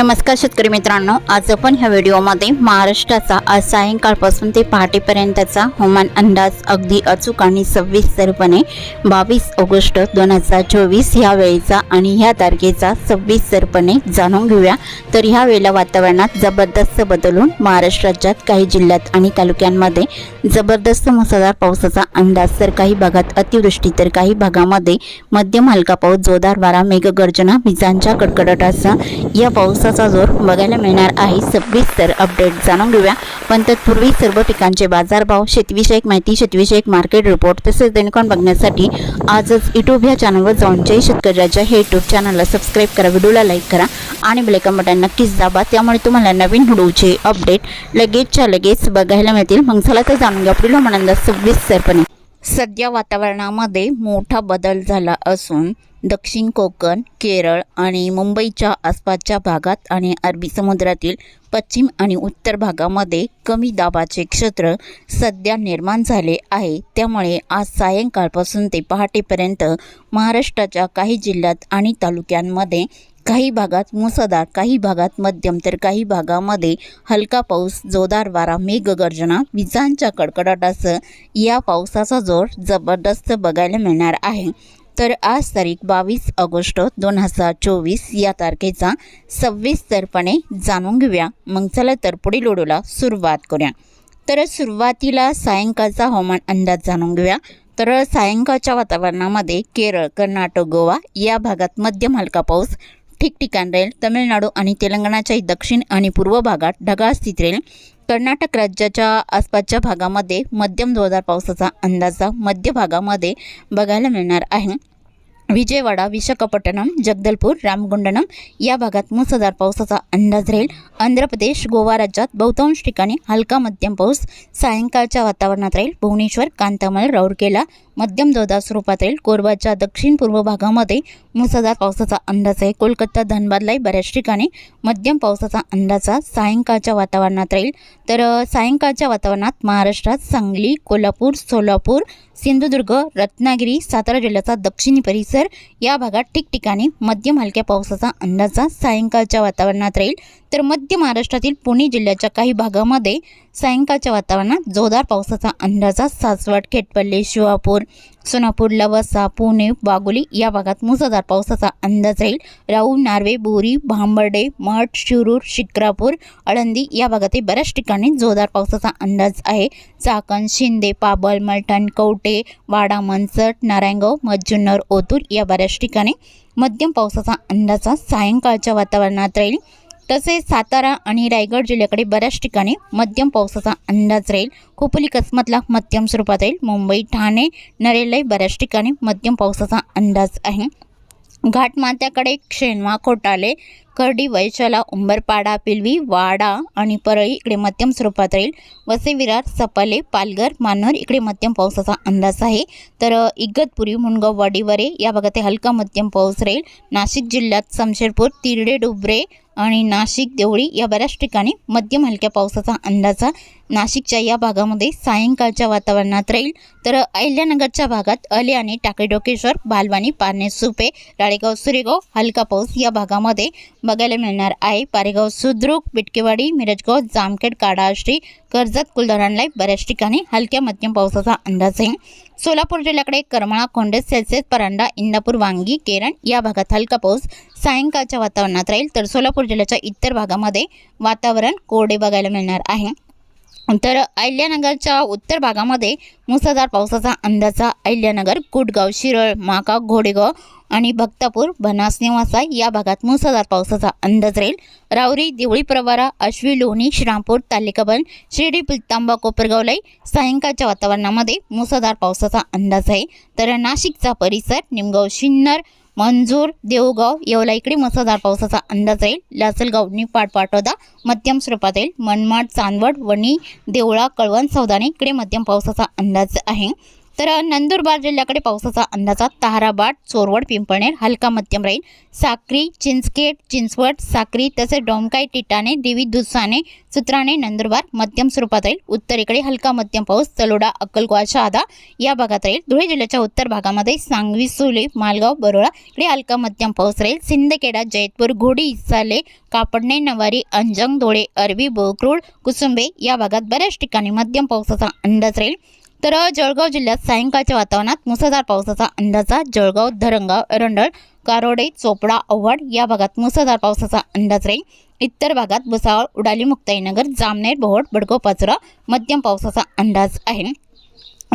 नमस्कार शेतकरी मित्रांनो आज आपण ह्या व्हिडिओमध्ये महाराष्ट्राचा आज सायंकाळपासून ते पहाटेपर्यंतचा हवामान अंदाज अगदी अचूक आणि सविस्तरपणे बावीस ऑगस्ट दोन हजार चोवीस ह्या वेळेचा आणि ह्या तारखेचा सविस्तरपणे जाणून घेऊया. तर ह्या वेळेला वातावरणात जबरदस्त बदलून महाराष्ट्राच्यात काही जिल्ह्यात आणि तालुक्यांमध्ये जबरदस्त मुसळधार पावसाचा अंदाज तर काही भागात अतिवृष्टी तर काही भागामध्ये मध्यम हलका पाऊस जोरदार वारा मेघगर्जना विजांच्या कडकडाटाचा या पावसाचा जोर बघायला मिळणार आहे. सविस्तर अपडेट जाणून घेऊया. पण तत्पूर्वी सर्व ठिकाणचे बाजारभाव शेतीविषयक माहिती शेतीविषयक मार्केट रिपोर्ट तसेच देणकान बघण्यासाठी आजच युट्यूब ह्या चॅनलवर जाऊन जय शेतकऱ्याच्या हे युट्यूब चॅनलला सबस्क्राईब करा व्हिडिओला लाईक करा आणि बेलेकन बटन नक्कीच दाबा. त्यामुळे तुम्हाला नवीन व्हिडिओचे अपडेट लगेचच्या लगेच बघायला मिळतील. मग चला तर जाणून घ्या. पुढील म्हणंदा सविस्तरपणे सध्या वातावरणामध्ये मोठा बदल झाला असून दक्षिण कोकण केरळ आणि मुंबईच्या आसपासच्या भागात आणि अरबी समुद्रातील पश्चिम आणि उत्तर भागामध्ये कमी दाबाचे क्षेत्र सध्या निर्माण झाले आहे. त्यामुळे आज सायंकाळपासून ते पहाटेपर्यंत महाराष्ट्राच्या काही जिल्ह्यात आणि तालुक्यांमध्ये काही भागात मुसळधार काही भागात मध्यम तर काही भागामध्ये हलका पाऊस जोरदार वारा मेघगर्जना विजांच्या कडकडाटासह या पावसाचा जोर जबरदस्त बघायला मिळणार आहे. तर आज तारीख बावीस ऑगस्ट दोन हजार चोवीस या तारखेचा सविस्तरपणे जाणून घेऊया. मग चला तर पुढील व्हिडिओला सुरुवात करूया. तर सुरुवातीला सायंकाळचा हवामान अंदाज जाणून घेऊया. तर सायंकाळच्या वातावरणामध्ये केरळ कर्नाटक गोवा या भागात मध्यम हलका पाऊस ठिकठिकाण राहील तमिळनाडू आणि तेलंगणाच्याही दक्षिण आणि पूर्व भागात ढगाळ स्थित राहील. कर्नाटक राज्याच्या आसपासच्या भागामध्ये मध्यम जोरदार पावसाचा अंदाजा मध्य भागामध्ये बघायला मिळणार आहे. विजयवाडा विशाखापट्टणम जगदलपूर रामगुंडनम या भागात मुसळधार पावसाचा अंदाज राहील. आंध्र प्रदेश गोवा राज्यात बहुतांश ठिकाणी हलका मध्यम पाऊस सायंकाळच्या वातावरणात राहील. भुवनेश्वर कांतामल राऊरकेला मध्यम जोरदार स्वरूपात राहील कोरबाच्या दक्षिण पूर्व भागामध्ये मुसळधार पावसाचा अंदाज आहे. कोलकाता धनबादलाही बऱ्याच ठिकाणी मध्यम पावसाचा अंदाजा सायंकाळच्या वातावरणात राहील. तर सायंकाळच्या वातावरणात महाराष्ट्रात सांगली कोल्हापूर सोलापूर सिंधुदुर्ग रत्नागिरी सातारा जिल्ह्याचा दक्षिणी परिसर या भागात ठिकठिकाणी मध्यम हलक्या पावसाचा अंदाजा सायंकाळच्या वातावरणात राहील. तर मध्य महाराष्ट्रातील पुणे जिल्ह्याच्या काही भागामध्ये सायंकाळच्या वातावरणात जोरदार पावसाचा अंदाजा सासवड खेटपल्ली शिवापूर सोनापूर लवसा पुणे वाघोली या भागात मुसळधार पावसाचा अंदाज राहील. राऊ नार्वे बोरी भांबर्डे मठ शिरूर शिक्रापूर आळंदी या भागातही बऱ्याच ठिकाणी जोरदार पावसाचा अंदाज आहे. चाकण शिंदे पाबल मलठण कवटे वाडा मनसट नारायणगाव मज्जुन्नर ओतूर या बऱ्याच ठिकाणी मध्यम पावसाचा अंदाज सायंकाळच्या वातावरणात राहील. तसेच सातारा आणि रायगड जिल्ह्याकडे बऱ्याच ठिकाणी मध्यम पावसाचा अंदाज राहील. खोपोली कसमतला मध्यम स्वरूपात राहील. मुंबई ठाणे नरेलाही बऱ्याच ठिकाणी मध्यम पावसाचा अंदाज आहे. घाटमाथ्याकडे शेनवा खोटाले करडी वैशाला उंबरपाडा पिलवी वाडा आणि परळी इकडे मध्यम स्वरूपात राहील. वसे विरार सपाले पालघर मानर इकडे मध्यम पावसाचा अंदाज आहे. तर इगतपुरी मुनगाव वाडीवरे या भागात हलका मध्यम पाऊस राहील. नाशिक जिल्ह्यात शमशेरपूर तिरडे डुबरे आणि नाशिक देवळी या बऱ्याच ठिकाणी मध्यम हलक्या पावसाचा अंदाजा नाशिकच्या या भागामध्ये सायंकाळच्या वातावरणात राहील. तर अहिल्यानगरच्या भागात अले आणि टाकेडोकेश्वर बालवानी पारणे सुपे राळेगाव सुरेगाव हलका पाऊस या भागामध्ये बघायला मिळणार आहे. पारेगाव सुद्रुक बिटकेवाडी मिरजगाव जामखेड काडाश्री कर्जत कुलधरणला बऱ्याच ठिकाणी हलक्या मध्यम पावसाचा अंदाज आहे. सोलापूर जिल्ह्याकडे करमाळा खोंडे सेल्सिअस परांडा इंदापूर वांगी केरण या भागात हलका पाऊस सायंकाळच्या वातावरणात राहील. तर सोलापूर जिल्ह्याच्या इतर भागामध्ये वातावरण कोरडे बघायला मिळणार आहे. तर अहिल्यानगरच्या उत्तर भागामध्ये मुसळधार पावसाचा अंदाजा अहिल्यानगर कुटगाव शिरळ माका घोडेगाव आणि भक्तापूर बनास निवासा या भागात मुसळधार पावसाचा अंदाज राहील. रावरी देवळी प्रवारा अश्वी लोणी श्रामपूर तालिकाबन शिर्डी पिलतांबा कोपरगावलाई सायंकाळच्या वातावरणामध्ये मुसळधार पावसाचा अंदाज आहे. तर नाशिकचा परिसर निमगाव शिन्नर मंजूर देवगाव येवला इकडे मुसळधार पावसाचा अंदाज राहील. लासलगाव निपाड पाटोदा मध्यम स्वरूपात येईल मनमाड चांदवड वणी देवळा कळवण सौदाने इकडे मध्यम पावसाचा अंदाज आहे. तर नंदुरबार जिल्ह्याकडे पावसाचा अंदाजा ताराबाट चोरवड पिंपळनेर हलका मध्यम राहील. साक्री चिंचखेड चिंचवड साक्री तसेच डोमकाई टिटाणे देवी दुसाने सुत्राणे नंदुरबार मध्यम स्वरूपात राहील. उत्तरेकडे हलका मध्यम पाऊस चलोडा अक्कलकोवा शहादा या भागात राहील. धुळे जिल्ह्याच्या उत्तर भागामध्ये सांगवी सुले मालगाव बरोळा इकडे हलका मध्यम पाऊस राहील. सिंदखेडा जैतपूर घोडी इसाले कापडणे नवारी अंजंग धोळे अरबी बोकरूळ कुसुंबे या भागात बऱ्याच ठिकाणी मध्यम पावसाचा अंदाज राहील. तर जळगाव जिल्ह्यात सायंकाळच्या वातावरणात मुसळधार पावसाचा अंदाजा जळगाव धरणगाव एरंडळ कारोडे चोपडा अव्हाड या भागात मुसळधार पावसाचा अंदाज राहील. इतर भागात भुसावळ उडाली मुक्ताईनगर जामनेर बोहट बडगाव पाचोरा मध्यम पावसाचा अंदाज आहे.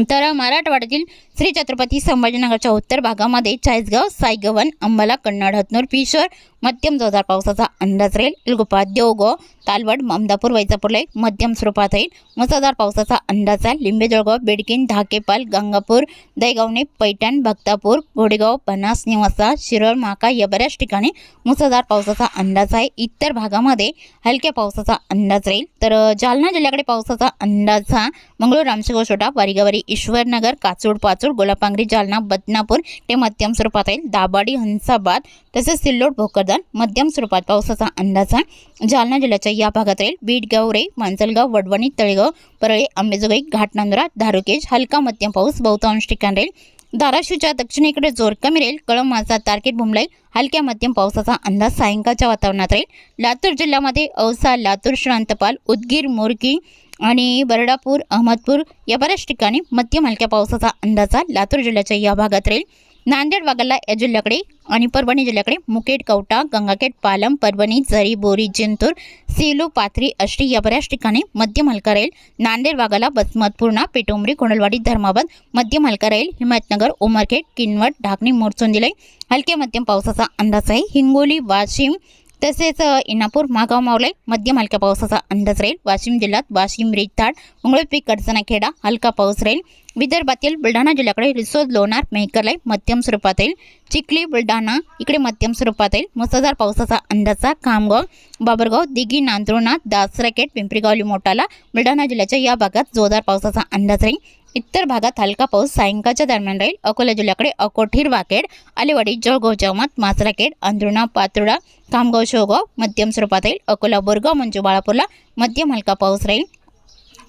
तर मराठवाड्यातील श्री छत्रपती संभाजीनगरच्या उत्तर भागामध्ये चाळीसगाव सायगवन अंबाला कन्नड हतनूर पिशोर मध्यम जोरदार पावसाचा अंदाज राहील. इलगुपा देवगो तालवड ममदापूर वैजापूरला मध्यम स्वरूपात राहील. मुसळधार पावसाचा अंदाज आहे लिंबे जळगाव बेडकीन धाकेपाल गंगापूर दैगावणे पैठण भक्तापूर घोडेगाव बनास निवासा शिरळ माका या बऱ्याच ठिकाणी मुसळधार पावसाचा अंदाज आहे. इतर भागामध्ये हलक्या पावसाचा अंदाज राहील. तर जालना जिल्ह्याकडे पावसाचा अंदाज हा मंगळूर रामशेगाव छोटा वारीगावारी ईश्वरनगर काचूड पाचूड गोलापांगरी जालना बदनापूर ते मध्यम स्वरूपात राहील. दाबाडी हंसाबाद तसेच सिल्लोड भोकरदान मध्यम स्वरूपात पावसाचा अंदाज आहे. जालना जिल्ह्याच्या या भागात राहील बीड गावरे मांजलगाव वडवणी तळेगाव परळी आंबेजोगाई घाटनांदुरा धारुकेज हलका मध्यम पाऊस बहुतांश ठिकाण राहील. धाराशिवच्या दक्षिणेकडे जोर कमी राहील. कळम माझा तारकेट बुमलाई हलक्या मध्यम पावसाचा अंदाज सायंकाळच्या वातावरणात राहील. लातूर जिल्ह्यामध्ये औसा लातूर श्रांतपाल उदगीर मोरकी आणि बरडापूर अहमदपूर या बऱ्याच ठिकाणी मध्यम हलक्या पावसाचा अंदाज लातूर जिल्ह्याच्या या भागात राहील. नांदेड वागाला या जिल्ह्याकडे आणि परभणी जिल्ह्याकडे मुकेट कवटा गंगाखेड पालम परभणी जरी बोरी जिंतूर सेलू पाथरी अष्टी या बऱ्याच ठिकाणी मध्यम हलका राहील नांदेड वागाला बसमतपूर्णा पेटोंबरी कोंडलवाडी धर्माबाद मध्यम हलका राहील हिमायतनगर उमरखेड किनवट ढाकणी मोरचोंदिलाई हलक्या मध्यम पावसाचा अंदाज आहे हिंगोली वाशिम तसेच इनापूर मागाव मावलाई मध्यम हलक्या पावसाचा अंदाज राहील. वाशिम जिल्ह्यात वाशिम रिताड मंगळपीक कडचनाखेडा हलका पाऊस राहील. विदर्भातील बुलढाणा जिल्ह्याकडे रिसोद लोणार मेहकरलाई मध्यम स्वरूपात येईल. चिखली बुलढाणा इकडे मध्यम स्वरूपात येईल. मुसळधार पावसाचा अंदाजा खामगाव बाबरगाव दिघी नांदुरनाथ दासराकेट पिंपरीगावली मोटाला बुलढाणा जिल्ह्याच्या या भागात जोरदार पावसाचा अंदाज राहील. इतर भागात हलका पाऊस सायंकाळच्या दरम्यान राहील. अकोला जिल्ह्याकडे अकोठीर वाकेड आलेवाडी जळगाव जमात मासराकेड अंधरुणा पातुर्डा खामगाव शेवगाव मध्यम स्वरूपात राहील. अकोला बोरगाव मंजू बाळापूरला मध्यम हलका पाऊस राहील.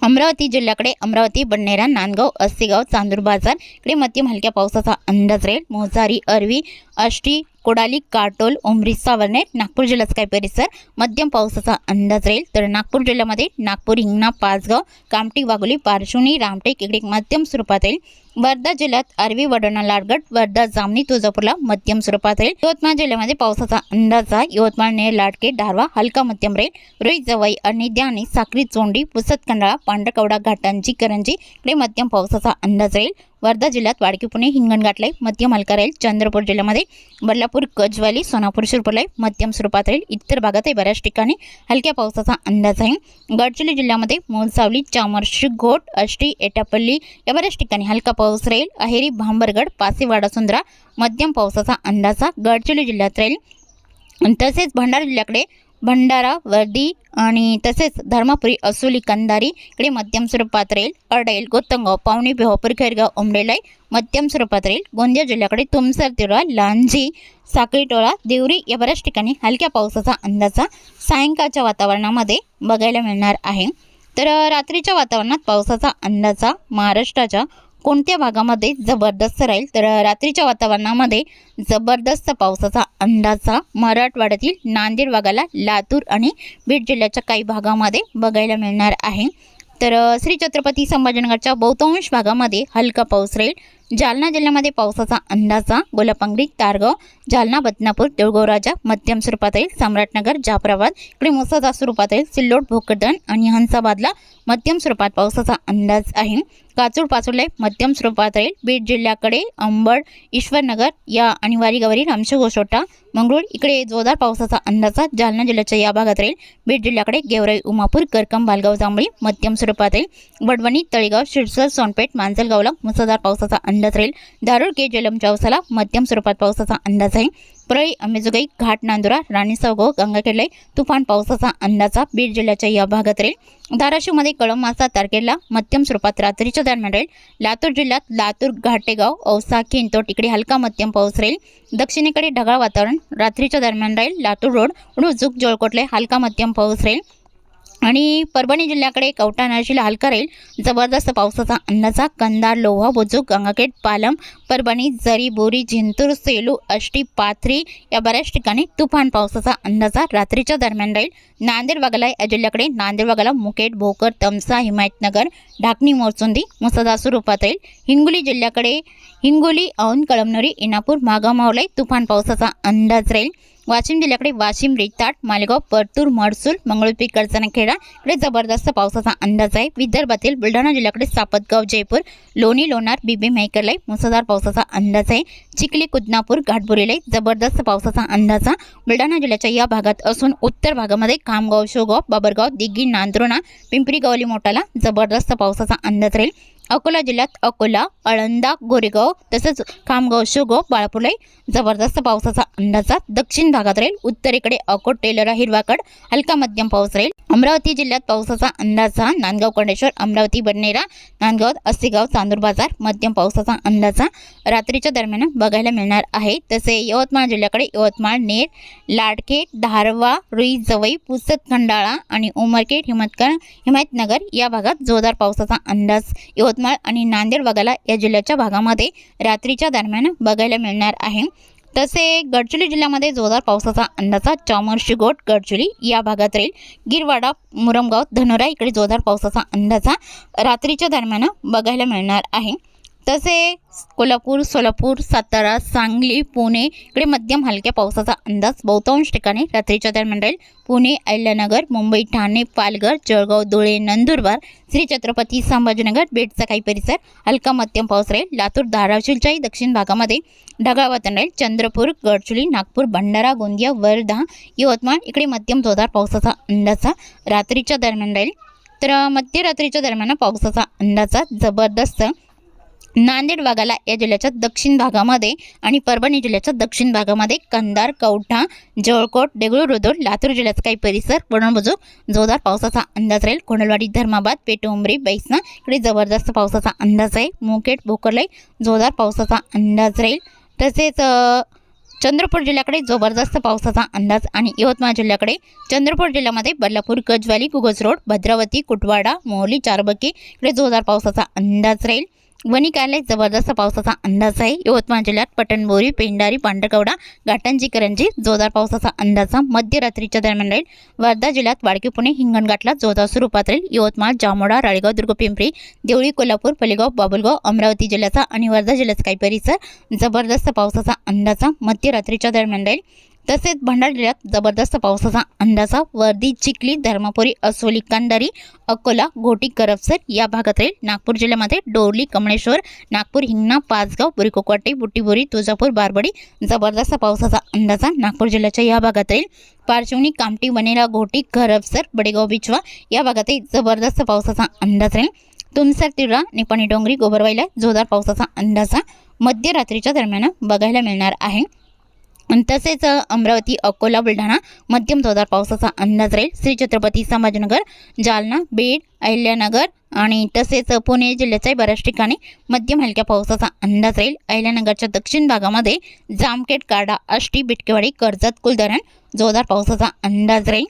अमरावती जिल्ह्याकडे अमरावती बडनेरा नांदगाव अस्सेगाव चांदूर बाजार इकडे मध्यम हलक्या पावसाचा अंदाज राहील. मोजारी अरवी आष्टी कोडाली काटोल उमरी सावरणे नागपूर जिल्ह्याचा काय परिसर. मध्यम पावसाचा अंदाज राहील तर नागपूर जिल्ह्यामध्ये नागपूर हिंगणा पाचगाव कामटी वाघोली पारशुणी रामटेक इकडे मध्यम स्वरूपात येईल वर्धा जिल्ह्यात आरवी वडोणा लाडगड वर्धा जामणी तुळजापूरला मध्यम स्वरूपात राहील. यवतमाळ जिल्ह्यामध्ये पावसाचा अंदाज आहे. यवतमाळ नेर लाडके धारवा हलका मध्यम राहील. रोहित जवाई आणि द्यानी साक्री चोंडी पुसत खंडाळा पांढरकवडा घाटांची करंजी इकडे मध्यम पावसाचा अंदाज राहील. वर्धा जिल्ह्यात वाडकी पुणे हिंगणघाटलाई मध्यम हलका राहील चंद्रपूर जिल्ह्यामध्ये बदलापूर कजवाली सोनापूर शिरपूरलाई मध्यम स्वरूपात राहील इतर भागातही बऱ्याच ठिकाणी हलक्या पावसाचा अंदाज आहे. गडचिरोली जिल्ह्यामध्ये मोलसावली चामर्शी घोट अष्टी एटापल्ली या बऱ्याच ठिकाणी हलका पाऊस राहील. अहेरी भांबरगड पासेवाडा सुंदरा मध्यम पावसाचा अंदाजा गडचिरोली जिल्ह्यात राहील. तसेच भंडारा जिल्ह्याकडे भंडारा वर्दी आणि तसेच धर्मापुरी असोली कंदारी इकडे मध्यम स्वरूपात राहील अडैल गोतंगाव पावणी बेहापूर खैरगाव उमरेलाई मध्यम स्वरूपात राहील गोंदिया जिल्ह्याकडे तुमसर तिरोळा लांजी साखळीटोळा देवरी या बऱ्याच ठिकाणी हलक्या पावसाचा अंदाजा सायंकाळच्या वातावरणामध्ये बघायला मिळणार आहे. तर रात्रीच्या वातावरणात पावसाचा अंदाजा महाराष्ट्राच्या कोणत्या भागामध्ये जबरदस्त राहील? तर रात्रीच्या वातावरणामध्ये जबरदस्त पावसाचा अंदाजा मराठवाड्यातील नांदेड भागाला लातूर आणि बीड जिल्ह्याच्या काही भागामध्ये बघायला मिळणार आहे. तर श्री छत्रपती संभाजीनगरच्या बहुतांश भागामध्ये हलका पाऊस राहील. जालना जिल्ह्यामध्ये पावसाचा अंदाजा गोलापांगरी तारगाव जालना बदनापूर देऊळगाव राजा मध्यम स्वरूपात येईल सम्राटनगर जाफराबाद इकडे मुसळधार स्वरूपात येईल सिल्लोड भोकरदन आणि हंसाबादला मध्यम स्वरूपात पावसाचा अंदाज आहे. काचूर पाचोले मध्यम स्वरूपात राहील. बीड जिल्ह्याकडे अंबड ईश्वरनगर या आणि वारीगावरी रामशेगोशोटा मंगरूळ इकडे जोरदार पावसाचा अंदाजा जालना जिल्ह्याच्या या भागात राहील. बीड जिल्ह्याकडे गेवराई उमापूर करकम बालगाव जांभळी मध्यम स्वरूपात राहील. वडवणी तळेगाव शिरसर सोनपेठ मांजलगावला मुसळधार पावसाचा अंदाज राहील. धारूर के. जलमच्या पावसाला मध्यम स्वरूपात पावसाचा अंदाज आहे. परळी अंबेजोगाई घाट नांदुरा राणी गंगाखेडलाई तुफान पावसाचा अंदाजा. बीड जिल्ह्याच्या या भागात राहील. धाराशिवमध्ये कळमासा तारखेला मध्यम स्वरूपात रात्रीच्या दरम्यान राहील. लातूर जिल्ह्यात लातूर घाटेगाव औसा खिंतो इकडे हलका मध्यम पाऊस राहील. दक्षिणेकडे ढगाळ वातावरण रात्रीच्या दरम्यान राहील. लातूर रोड उडुजुक जोळकोटले हलका मध्यम पाऊस राहील. आणि परभणी जिल्ह्याकडे कवठा नरशीला हलका राहील. जबरदस्त पावसाचा अंदाजा कंधार लोहा बुजू गंगाखेड पालम परभणी जरी बोरी जिंतूर सेलू अष्टी पाथरी या बऱ्याच ठिकाणी तुफान पावसाचा अंदाजा रात्रीच्या दरम्यान राहील. नांदेड वाघाला या जिल्ह्याकडे नांदेड वाघाला मुकेट भोकर तमसा हिमायतनगर ढाकणी मोरचुंदी मुसदा स्वरूपात राहील. हिंगोली जिल्ह्याकडे हिंगोली औन कळमनुरी इनापूर मागामावलाई तुफान पावसाचा अंदाज राहील. वाशिम जिल्ह्याकडे वाशिम रेताट मालेगाव परतूर मडसूल मंगळूरपीठ कडचणखेडा इकडे जबरदस्त पावसाचा अंदाज आहे. विदर्भातील बुलढाणा जिल्ह्याकडे सापतगाव जयपूर लोणी लोणार बिबी मेहकरलाई मुसळधार पावसाचा अंदाज आहे. चिखली कुदनापूर घाटबुरीलाई जबरदस्त पावसाचा अंदाजा बुलढाणा जिल्ह्याच्या या भागात असून उत्तर भागामध्ये खामगाव शोगाव बाबरगाव दिग्गी नांद्रोणा पिंपरी गवली मोठाला जबरदस्त पावसाचा अंदाज राहील. अकोला जिल्ह्यात अकोला आळंदा गोरेगाव तसंच खामगाव शोगाव बाळापूरलाई जबरदस्त पावसाचा अंदाजा. दक्षिण भागात राहील उत्तरेकडे अकोट टेलरा हिरवाकड हलका मध्यम पाऊस राहील. अमरावती जिल्ह्यात पावसाचा अंदाजा नांदगाव कंडेश्वर अमरावती बडनेरा नांदगाव अस्सेगाव चांदूर बाजार मध्यम पावसाचा अंदाजा रात्रीच्या दरम्यान बघायला मिळणार आहे. तसे यवतमाळ जिल्ह्याकडे यवतमाळ नेर लाडखेड धारवा रुई जवई पुसद खंडाळा आणि उमरखेड हिमतकर हिमायतनगर या भागात जोरदार पावसाचा अंदाज यवतमाळ आणि नांदेड वगळा या जिल्ह्याच्या भागामध्ये रात्रीच्या दरम्यान बघायला मिळणार आहे. तसे गडचिरोली जिल्ह्यामध्ये जोरदार पावसाचा अंदाजा चामोर्शीगोट गडचिरोली या भागात राहील. गिरवाडा मुरमगाव धनोरा इकडे जोरदार पावसाचा अंदाजा रात्रीच्या दरम्यान बघायला मिळणार आहे. तसे कोल्हापूर सोलापूर सातारा सांगली पुणे इकडे मध्यम हलक्या पावसाचा अंदाज बहुतांश ठिकाणी रात्रीच्या दरम्यान राहील. पुणे अहिल्यानगर मुंबई ठाणे पालघर जळगाव धुळे नंदुरबार श्री छत्रपती संभाजीनगर बेटचा काही परिसर हलका मध्यम पाऊस राहील. लातूर धाराशिवच्याही दक्षिण भागामध्ये ढगाळ वातावरण राहील. चंद्रपूर गडचुली नागपूर भंडारा गोंदिया वर्धा यवतमाळ इकडे मध्यम जोरदार पावसाचा अंदाज रात्रीच्या दरम्यान राहील. तर मध्यरात्रीच्या दरम्यान पावसाचा अंदाजा जबरदस्त नांदेड भागाला या जिल्ह्याच्या दक्षिण भागामध्ये आणि परभणी जिल्ह्याच्या दक्षिण भागामध्ये कंधार कवठा जळकोट देगलूर रुदूर लातूर जिल्ह्यात काही परिसर वडणबुजूक जोरदार पावसाचा अंदाज राहील. कोंडलवाडी धर्माबाद पेटुंबरी बैसना इकडे जबरदस्त पावसाचा अंदाज आहे. मुकेट भोकरलाई जोरदार पावसाचा अंदाज राहील. तसेच चंद्रपूर जिल्ह्याकडे जबरदस्त पावसाचा अंदाज आणि यवतमाळ जिल्ह्याकडे चंद्रपूर जिल्ह्यामध्ये बल्लापूर गजवाली कुगज रोड भद्रावती कुटवाडा मोहली चारबकी इकडे जोरदार पावसाचा अंदाज राहील. वनिकायला जबरदस्त पावसाचा अंदाज आहे. यवतमाळ जिल्ह्यात पटणबोरी पेंडारी पांढरकवडा घाटांची करंजी जोरदार पावसाचा अंदाजा मध्यरात्रीच्या दरम्यान राहील. वर्धा जिल्ह्यात वाडकी पुणे हिंगणघाटला जोरदार स्वरूपात राहील. यवतमाळ जामोडा राळेगाव दुर्ग पिंपरी देवळी कोल्हापूर पलेगाव बाबुलगाव अमरावती जिल्ह्याचा आणि वर्धा जिल्ह्याचा काही परिसर जबरदस्त पावसाचा अंदाजा मध्यरात्रीच्या दरम्यान राहील. तसेच भंडारा जिल्ह्यात जबरदस्त पावसाचा अंदाजा वर्दी चिखली धर्मपुरी असोली कंदारी अकोला घोटी करपसर या भागात राहील. नागपूर जिल्ह्यामध्ये डोरली कमळेश्वर नागपूर हिंगणा पाचगाव बुरीकोकवाटी बुट्टीबोरी तुळजापूर बारबडी जबरदस्त पावसाचा अंदाजा नागपूर जिल्ह्याच्या या भागात राहील. पारशिवनी कामटी वनेरा घोटी करपसर बडेगाव बिचवा या भागातही जबरदस्त पावसाचा अंदाज राहील. तुमसर तिरा निपाणी डोंगरी गोबरवाईला जोरदार पावसाचा अंदाजा मध्यरात्रीच्या दरम्यान बघायला मिळणार आहे. तसेच अमरावती अकोला बुलढाणा मध्यम जोरदार पावसाचा अंदाज राहील. श्री छत्रपती संभाजीनगर जालना बीड अहिल्यानगर आणि तसेच पुणे जिल्ह्याच्याही बऱ्याच ठिकाणी मध्यम हलक्या पावसाचा अंदाज राहील. अहिल्यानगरच्या दक्षिण भागामध्ये जामखेड काडा आष्टी बिटकेवाडी कर्जत कुलधरण जोरदार पावसाचा अंदाज राहील.